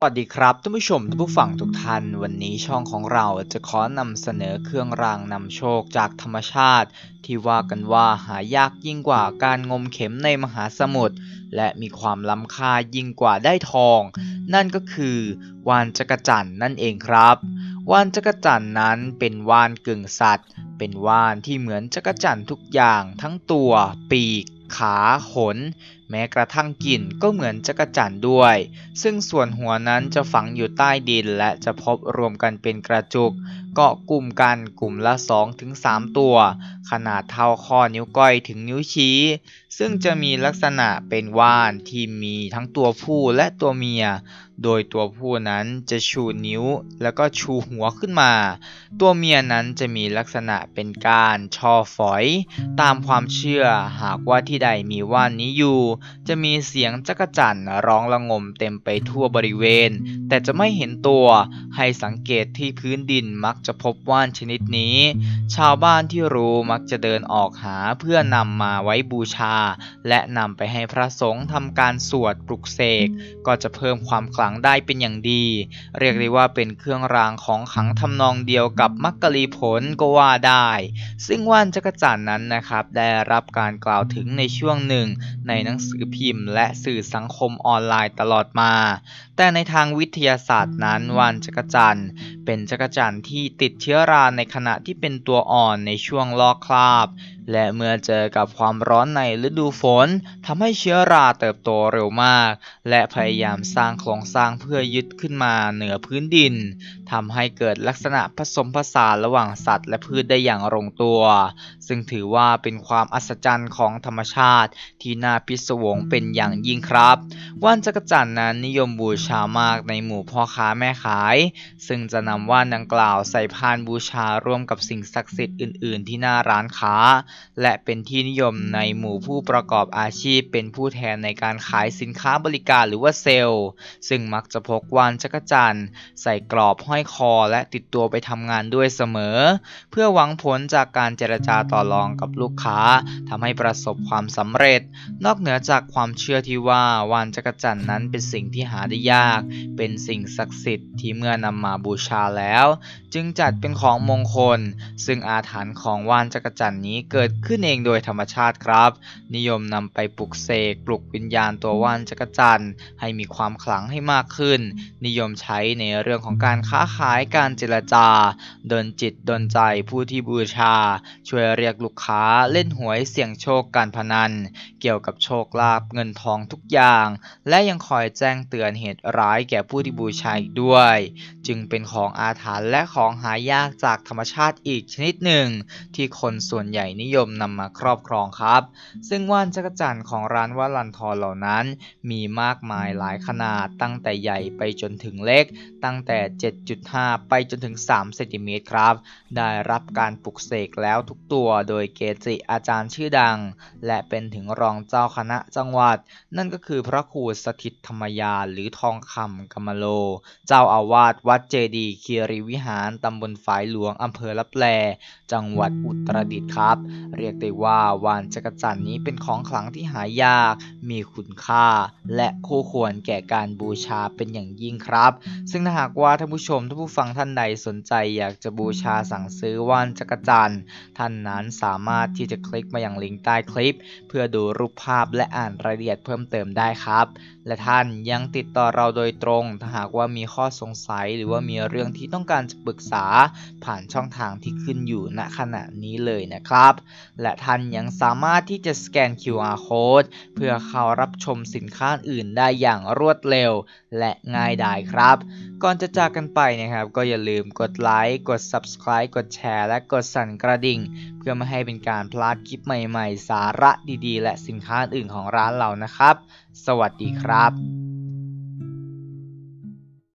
สวัสดีครับท่านผู้ชมท่านผู้ฟังทุกท่านวันนี้ช่องของเราจะขอนำเสนอเครื่องรางนำโชคจากธรรมชาติ ที่ว่ากันว่าหายากยิ่งกว่าการงมเข็มในมหาสมุทรและมีความล้ำค่ายิ่งกว่าได้ทอง นั่นก็คือวานจักจั่นนั่นเองครับวานจักจั่นนั้นเป็นวานกึ่งสัตว์ เป็นวานที่เหมือนจักจั่นทุกอย่างทั้งตัว ปีก ขาขน แม้กระทั่งกลิ่นก็เหมือนจักรจั่นด้วย ซึ่งส่วนหัวนั้นจะฝังอยู่ใต้ดินและจะพบรวมกันเป็นกระจุก เกาะกลุ่มกันกลุ่มละ 2-3 ตัว ขนาดเท่าข้อนิ้วก้อยถึงนิ้วชี้ ซึ่งจะมีลักษณะเป็นว่านที่มีทั้งตัวผู้และตัวเมีย โดยตัวผู้นั้นจะชูนิ้วแล้วก็ชูหัวขึ้นมา ตัวเมียนั้นจะมีลักษณะเป็นการช่อฝอย ตามความเชื่อหากว่าที่ใดมีว่านนี้อยู่ จะมีเสียงจักจั่นร้องระงมเต็มไปทั่วบริเวณ แต่จะไม่เห็นตัวให้สังเกตที่พื้นดินมักจะพบว่านชนิดนี้ ชาวบ้านที่รู้มักจะเดินออกหาเพื่อนำมาไว้บูชา และนำไปให้พระสงฆ์ทำการสวดปลุกเสก ก็จะเพิ่มความขลังได้เป็นอย่างดี เรียกได้ว่าเป็นเครื่องรางของขลังทำนองเดียวกับมักกะลีผลก็ว่าได้ ซึ่งว่านจักรจั่นนั้นนะครับ ได้รับการกล่าวถึงในช่วงหนึ่ง ในหนังสือพิมพ์ และสื่อสังคมออนไลน์ตลอดมา แต่ในทางวิทยาศาสตร์นั้นว่านจักรจั่น เป็นจักรจั่นที่ติดเชื้อราในขณะที่เป็นตัวอ่อนในช่วงลอกคราบ และเมื่อเจอกับความร้อนในฤดูฝนทำให้เชื้อราเติบโตเร็วมาก และพยายามสร้างโครงสร้างเพื่อยึดขึ้นมาเหนือพื้นดินทำให้เกิดลักษณะผสมผสานระหว่างสัตว์ และพืชได้อย่างลงตัว ซึ่งถือว่าเป็นความอัศจรรย์ของธรรมชาติที่น่าพิศวงเป็นอย่างยิ่งครับ ว่านจักรจั่นนั้นนิยมบูชามากในหมู่พ่อค้าแม่ขาย ซึ่งจะนำว่านดังกล่าวใส่พานบูชาร่วมกับสิ่งศักดิ์สิทธิ์อื่น ๆ ที่หน้าร้านค้าและเป็นที่นิยมในหมู่ผู้ประกอบอาชีพเป็นผู้แทนในการขายสินค้าบริการหรือว่าเซลล์ ซึ่งมักจะพกว่านจักรจั่นใส่กรอบห้อยคอและติดตัวไปทำงานด้วยเสมอ เพื่อหวังผลจากการเจรจาต่อรองกับลูกค้าทำให้ประสบความสำเร็จ นอกเหนือจากความเชื่อที่ว่าวานจักรจั่นนั้นเป็นสิ่งที่หาได้ยาก เป็นสิ่งศักดิ์สิทธิ์ที่เมื่อนำมาบูชาแล้ว จึงจัดเป็นของมงคล ซึ่งอาถรรพ์ของว่านจักรจั่นนี้เกิดขึ้นเองโดยธรรมชาติครับ นิยมนำไปปลุกเสกปลุกวิญญาณตัวว่านจักรจั่นให้มีความขลังให้มากขึ้น นิยมใช้ในเรื่องของการค้าขายการเจรจาดนจิตดนใจผู้ที่บูชา ช่วยเรียกลูกค้าเล่นหวยเสี่ยงโชคการพนัน เกี่ยวกับโชคลาภเงินทองทุกอย่าง และยังคอยแจ้งเตือนเหตุร้ายแก่ผู้ที่บูชาอีกด้วย จึงเป็นของอาถรรพ์และของหายากจากธรรมชาติอีกชนิดหนึ่ง ที่คนส่วนใหญ่นิยมนำมาครอบครองครับ ซึ่งว่านจักรจั่นของร้านวัลันทรเหล่านั้น มีมากมายหลายขนาดตั้งแต่ใหญ่ไปจนถึงเล็ก ตั้งแต่ 7.5 ไปจนถึง3เซนติเมตรครับ ได้รับการปลุกเสกแล้วทุกตัวโดยเกจิอาจารย์ชื่อดัง และเป็นถึงรองเจ้าคณะจังหวัด นั่นก็คือพระครูสถิตธรรมยานหรือทองคำกมโล เจ้าอาวาสวัดเจดีย์คีรีวิหารตำบลฝายหลวงอำเภอลับแลจังหวัดอุตรดิตถ์ครับ เรียกได้ว่าวานจักรจันนี้เป็นของขลังที่หายาก มีคุณค่า และคู่ควรแก่การบูชาเป็นอย่างยิ่งครับ ซึ่งถ้าหากว่าท่านผู้ชมท่านผู้ฟังท่านใดสนใจอยากจะบูชาสั่งซื้อว่านจักรจันท่านนั้นสามารถที่จะคลิกมาอย่างลิงก์ใต้คลิป เพื่อดูรูปภาพและอ่านรายละเอียดเพิ่มเติมได้ครับ และท่านยังติดต่อเราโดยตรง ถ้าหากว่ามีข้อสงสัยหรือรือว่ามีเรื่องที่ต้องการจะปรึกษาผ่านช่องทางที่ขึ้นอยู่ณขณะนี้เลยนะครับ และท่านยังสามารถที่จะสแกน QR code เพื่อเข้ารับชมสินค้าอื่นได้อย่างรวดเร็ว และง่ายดายครับ ก่อนจะจากกันไปนะครับ ก็อย่าลืมกดไลค์กด Subscribe กดแชร์ และกดสั่นกระดิ่ง เพื่อไม่ให้เป็นการพลาดคลิปใหม่ๆ สาระดีๆ และสินค้าอื่นของร้านเรานะครับ สวัสดีครับ